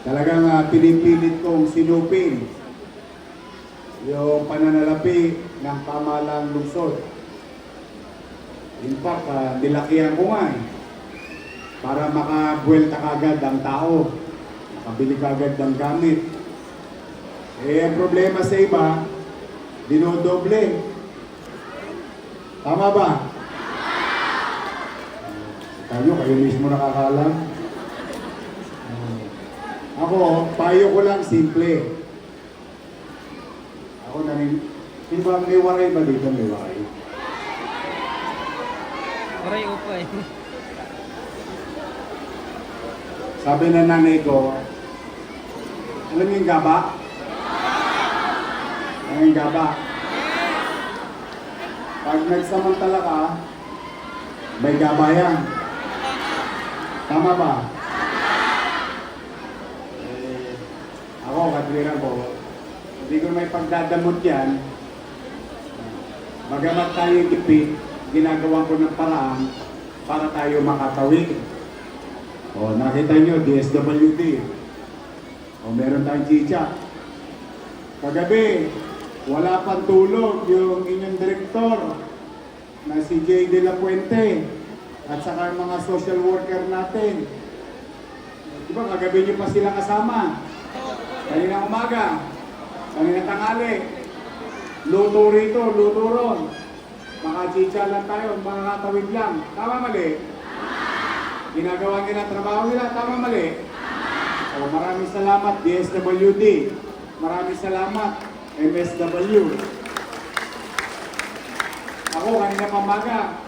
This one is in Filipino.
talagang uh, pinipilit kong sinupin yung pananalapi ng pamalang lungsod. In fact, uh, nilakihan ko nga eh, para makabuelta kagad ang tao, makabili kagad ng gamit. Eh, ang problema sa iba, dinodoble. Tama ba? Tayo, kayo mismo nakakalam. Ako, payo ko lang simple. Ako nanin, di ba may waray ba dito may waray? Aray upa eh. Sabi na nanay ko, alam niyo yung gaba? Alam yung gaba? Pag nagsamantala ka, may gaba yan. Tama ba? Eh, ako, katwiran ko, hindi ko may pagdadamot yan. Magamat tayo tipid, ginagawa ko ng paraan para tayo makatawid. O, nakita nyo, DSWD. O, meron tayong chicha. Kagabi, wala pang tulog yung inyong direktor na si Jay De La Puente at saka mga social worker natin. Di ba, kagabi nyo pa sila kasama. Kanina umaga, kanina tangali, luto rito, luto ron. Mga chicha lang tayo, mga katawid lang. Tama mali? Ginagawa nila trabaho nila, tama mali? O, maraming salamat DSWD. Maraming salamat MSW. Ako kanina pamaga,